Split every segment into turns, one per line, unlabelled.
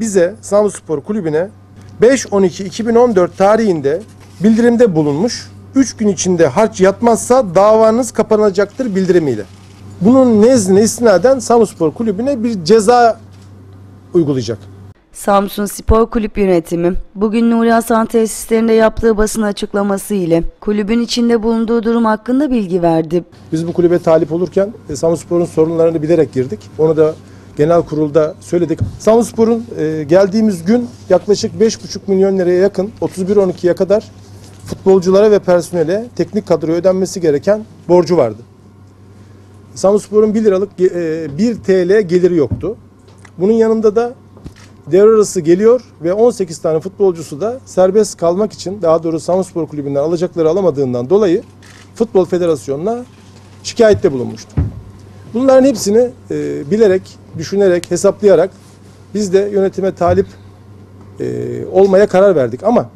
bize Samsunspor Kulübü'ne 5-12-2014 tarihinde bildirimde bulunmuş. 3 gün içinde harç yatmazsa davanız kapanacaktır bildirimiyle. Bunun nezdine istinaden Samsunspor Kulübü'ne bir ceza uygulayacak.
Samsun Spor Kulüp yönetimi bugün Nuri Hasan tesislerinde yaptığı basın açıklaması ile kulübün içinde bulunduğu durum hakkında bilgi verdi.
Biz bu kulübe talip olurken e, Samsunspor'un sorunlarını bilerek girdik. Onu da genel kurulda söyledik. Samsunspor'un e, geldiğimiz gün yaklaşık 5,5 milyon liraya yakın 31-12'ye kadar futbolculara ve personele teknik kadroya ödenmesi gereken borcu vardı. Samsunspor'un 1 liralık e, 1 TL geliri yoktu. Bunun yanında da devre arası geliyor ve 18 tane futbolcusu da serbest kalmak için daha doğrusu Samsunspor Kulübü'nden alacakları alamadığından dolayı Futbol Federasyonu'na şikayette bulunmuştu. Bunların hepsini e, bilerek, düşünerek, hesaplayarak biz de yönetime talip e, olmaya karar verdik. Ama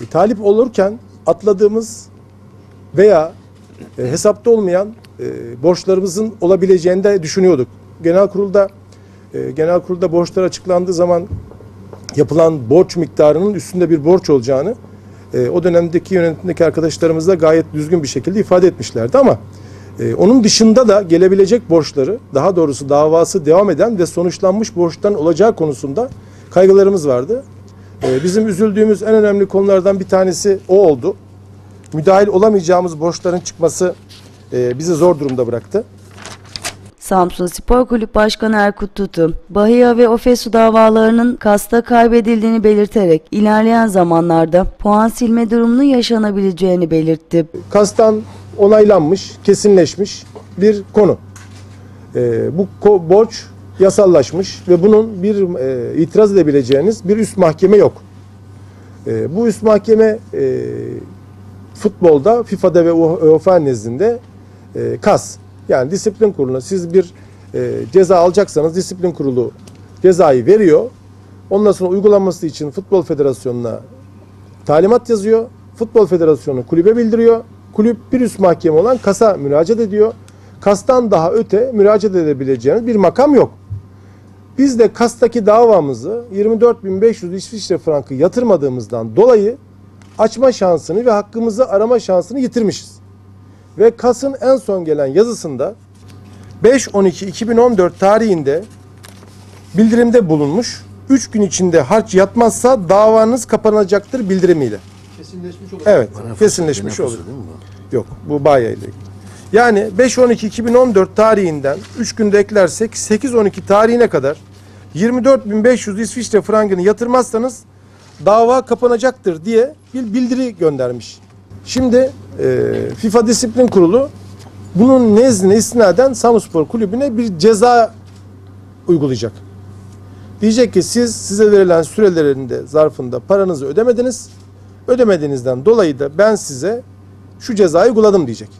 e, talip olurken atladığımız veya e, hesapta olmayan e, borçlarımızın olabileceğini de düşünüyorduk. Genel kurulda e, genel kurulda borçlar açıklandığı zaman yapılan borç miktarının üstünde bir borç olacağını e, o dönemdeki yönetimdeki arkadaşlarımız da gayet düzgün bir şekilde ifade etmişlerdi ama e, onun dışında da gelebilecek borçları daha doğrusu davası devam eden ve sonuçlanmış borçtan olacağı konusunda kaygılarımız vardı. E, bizim üzüldüğümüz en önemli konulardan bir tanesi o oldu. Müdahil olamayacağımız borçların çıkması e, bizi zor durumda bıraktı.
Samsun Spor Kulüp Başkanı Erkut Tutu, Bahia ve Ofesu davalarının kasta kaybedildiğini belirterek ilerleyen zamanlarda puan silme durumunun yaşanabileceğini belirtti.
kastan onaylanmış, kesinleşmiş bir konu. Ee, bu ko- borç yasallaşmış ve bunun bir e, itiraz edebileceğiniz bir üst mahkeme yok. Ee, bu üst mahkeme e, futbolda, FIFA'da ve UEFA nezdinde e, KAS. Yani disiplin kuruluna siz bir e, ceza alacaksanız disiplin kurulu cezayı veriyor. Ondan sonra uygulanması için Futbol Federasyonu'na talimat yazıyor. Futbol Federasyonu kulübe bildiriyor. Kulüp bir üst mahkeme olan KAS'a müracaat ediyor. KAS'tan daha öte müracaat edebileceğiniz bir makam yok. Biz de KAS'taki davamızı 24.500 İsviçre frankı yatırmadığımızdan dolayı açma şansını ve hakkımızı arama şansını yitirmişiz. Ve KAS'ın en son gelen yazısında 5-12-2014 tarihinde bildirimde bulunmuş. 3 gün içinde harç yatmazsa davanız kapanacaktır bildirimiyle.
Kesinleşmiş olur.
Evet, kesinleşmiş olur.
Değil mi bu?
Yok, bu Baya ile ilgili. Yani 5-12-2014 tarihinden 3 günde eklersek 8-12 tarihine kadar 24.500 İsviçre frangını yatırmazsanız dava kapanacaktır diye bir bildiri göndermiş. Şimdi e, FIFA Disiplin Kurulu bunun nezdine istinaden Samsunspor Kulübü'ne bir ceza uygulayacak. Diyecek ki siz size verilen sürelerinde zarfında paranızı ödemediniz. Ödemediğinizden dolayı da ben size şu cezayı uyguladım diyecek.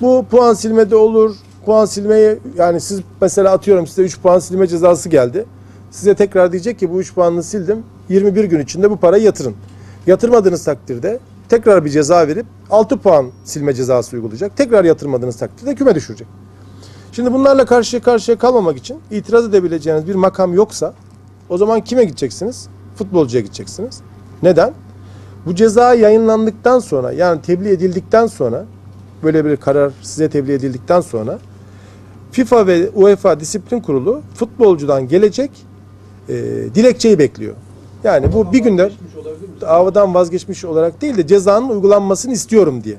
Bu puan silmede olur. Puan silmeyi yani siz mesela atıyorum size 3 puan silme cezası geldi. Size tekrar diyecek ki bu 3 puanını sildim. 21 gün içinde bu parayı yatırın. Yatırmadığınız takdirde tekrar bir ceza verip 6 puan silme cezası uygulayacak. Tekrar yatırmadığınız takdirde küme düşürecek. Şimdi bunlarla karşıya karşıya kalmamak için itiraz edebileceğiniz bir makam yoksa o zaman kime gideceksiniz? Futbolcuya gideceksiniz. Neden? Bu ceza yayınlandıktan sonra yani tebliğ edildikten sonra böyle bir karar size tebliğ edildikten sonra FIFA ve UEFA Disiplin Kurulu futbolcudan gelecek e, dilekçeyi bekliyor. Yani bu bir günde davadan vazgeçmiş olarak değil de cezanın uygulanmasını istiyorum diye.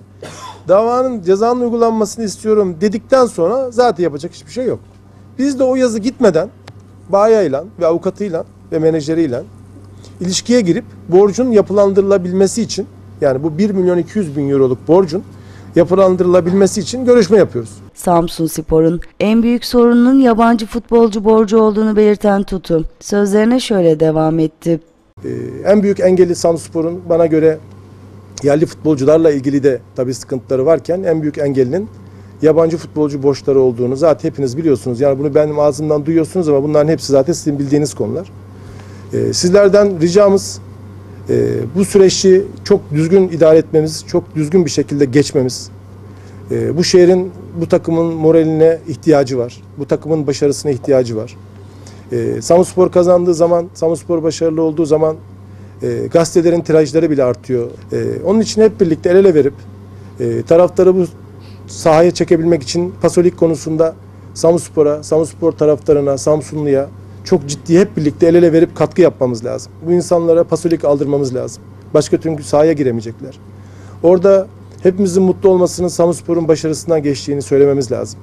Davanın cezanın uygulanmasını istiyorum dedikten sonra zaten yapacak hiçbir şey yok. Biz de o yazı gitmeden bayayla ve avukatıyla ve menajeriyle ilişkiye girip borcun yapılandırılabilmesi için yani bu 1 milyon 200 bin euroluk borcun yapılandırılabilmesi için görüşme yapıyoruz.
Samsun Spor'un en büyük sorununun yabancı futbolcu borcu olduğunu belirten Tutu, sözlerine şöyle devam etti.
Ee, en büyük engeli Samspor'un bana göre yerli futbolcularla ilgili de tabii sıkıntıları varken en büyük engelinin yabancı futbolcu borçları olduğunu zaten hepiniz biliyorsunuz. Yani bunu benim ağzımdan duyuyorsunuz ama bunların hepsi zaten sizin bildiğiniz konular. Ee, sizlerden ricamız e, bu süreçi çok düzgün idare etmemiz, çok düzgün bir şekilde geçmemiz. Ee, bu şehrin, bu takımın moraline ihtiyacı var. Bu takımın başarısına ihtiyacı var. E, Samsunspor kazandığı zaman, Samsunspor başarılı olduğu zaman e, gazetelerin tirajları bile artıyor. Onun için hep birlikte el ele verip e, taraftarı bu sahaya çekebilmek için Pasolik konusunda Samsunspor'a, Samsunspor taraftarına, Samsunlu'ya çok ciddi hep birlikte el ele verip katkı yapmamız lazım. Bu insanlara Pasolik aldırmamız lazım. Başka türlü sahaya giremeyecekler. Orada hepimizin mutlu olmasının Samsunspor'un başarısından geçtiğini söylememiz lazım.